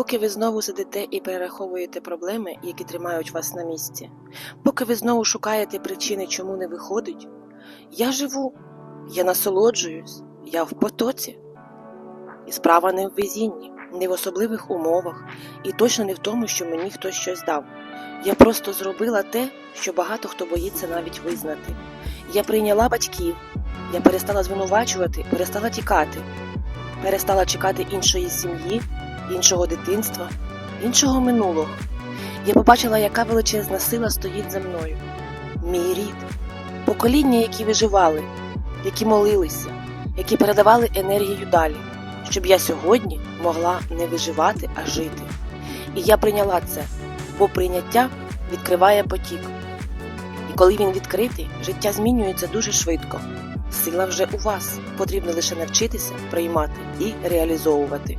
Поки ви знову сидите і перераховуєте проблеми, які тримають вас на місці, поки ви знову шукаєте причини, чому не виходить, я живу, я насолоджуюсь, я в потоці. І справа не в везінні, не в особливих умовах, і точно не в тому, що мені хтось щось дав. Я просто зробила те, що багато хто боїться навіть визнати. Я прийняла батьків, я перестала звинувачувати, перестала тікати, перестала чекати іншої сім'ї, іншого дитинства, іншого минулого. Я побачила, яка величезна сила стоїть за мною. Мій рід, покоління, які виживали, які молилися, які передавали енергію далі, щоб я сьогодні могла не виживати, а жити. І я прийняла це, бо прийняття відкриває потік. І коли він відкритий, життя змінюється дуже швидко. Сила вже у вас, потрібно лише навчитися приймати і реалізовувати.